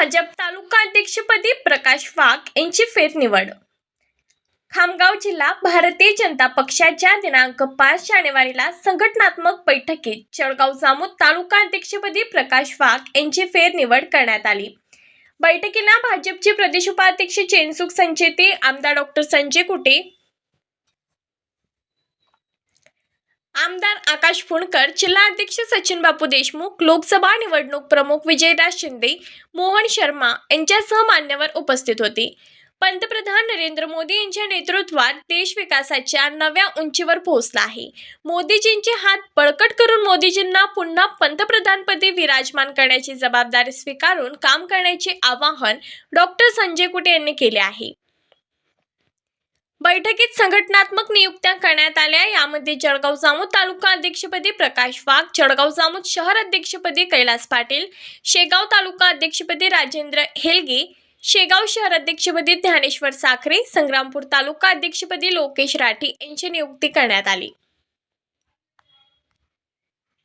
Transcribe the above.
भाजप तालुका अध्यक्षपदी प्रकाश वाघ यांची फेरनिवड. खामगाव जिल्हा भारतीय जनता पक्षाच्या दिनांक पाच जानेवारीला संघटनात्मक बैठकीत जळगाव जामोद तालुका अध्यक्षपदी प्रकाश वाघ यांची फेरनिवड करण्यात आली. बैठकीला भाजपचे प्रदेश उपाध्यक्ष चेनसुख संचेती आमदार डॉक्टर संजय कुटे आमदार आकाश फुंडकर जिल्हा अध्यक्ष सचिन बापू देशमुख लोकसभा निवडणूक प्रमुख विजयदास शिंदे मोहन शर्मा यांच्यासह मान्यवर उपस्थित होते. पंतप्रधान नरेंद्र मोदी यांच्या नेतृत्वात देश विकासाच्या नव्या उंचीवर पोहोचला आहे. मोदीजींचे हात बळकट करून मोदीजींना पुन्हा पंतप्रधानपदी विराजमान करण्याची जबाबदारी स्वीकारून काम करण्याचे आवाहन डॉक्टर संजय कुटे यांनी केले आहे. बैठकीत संघटनात्मक नियुक्त्या करण्यात आल्या. यामध्ये जळगाव जामोद तालुका अध्यक्षपदी प्रकाश वाघ जळगाव जामोद शहर अध्यक्षपदी कैलास पाटील शेगाव तालुका अध्यक्षपदी राजेंद्र हेलगे शेगाव शहर अध्यक्षपदी ज्ञानेश्वर साखरे संग्रामपूर तालुका अध्यक्षपदी लोकेश राठी यांची नियुक्ती करण्यात आली.